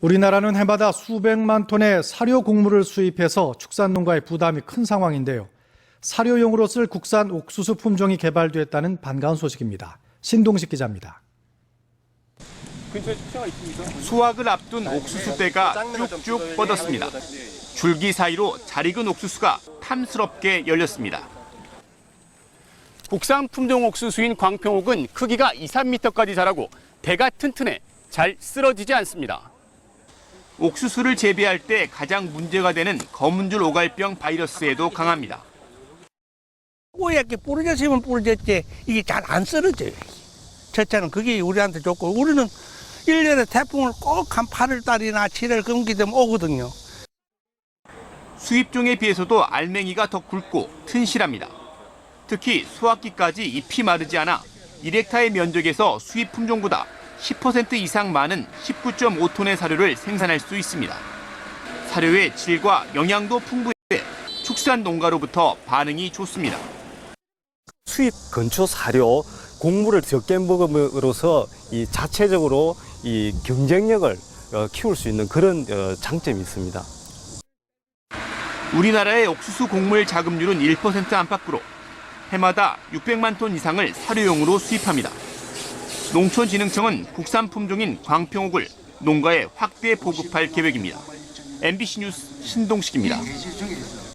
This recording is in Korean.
우리나라는 해마다 수백만 톤의 사료 곡물을 수입해서 축산농가의 부담이 큰 상황인데요. 사료용으로 쓸 국산 옥수수 품종이 개발됐다는 반가운 소식입니다. 신동식 기자입니다. 수확을 앞둔 옥수수 떼가 쭉쭉 뻗었습니다. 줄기 사이로 잘 익은 옥수수가 탐스럽게 열렸습니다. 국산 품종 옥수수인 광평옥은 크기가 2, 3m까지 자라고 대가 튼튼해 잘 쓰러지지 않습니다. 옥수수를 재배할 때 가장 문제가 되는 검은줄 오갈병 바이러스에도 강합니다. 꼬얗게 부러졌으면 부러졌지 이게 잘 안 쓰러져요. 첫째는 그게 우리한테 좋고 우리는 일년에 태풍을 꼭 한 8월 달이나 7월 금기 되면 오거든요. 수입종에 비해서도 알맹이가 더 굵고 튼실합니다. 특히 수확기까지 잎이 마르지 않아 1헥타의 면적에서 수입 품종보다 10% 이상 많은 19.5톤의 사료를 생산할 수 있습니다. 사료의 질과 영양도 풍부해 축산 농가로부터 반응이 좋습니다. 수입 근처 사료 곡물을 적게 먹음으로써 이 자체적으로 이 경쟁력을 어, 키울 수 있는 그런 어, 장점이 있습니다. 우리나라의 옥수수 곡물 자급률은 1% 안팎으로 해마다 600만 톤 이상을 사료용으로 수입합니다. 농촌진흥청은 국산 품종인 광평옥을 농가에 확대 보급할 계획입니다. MBC 뉴스 신동식입니다.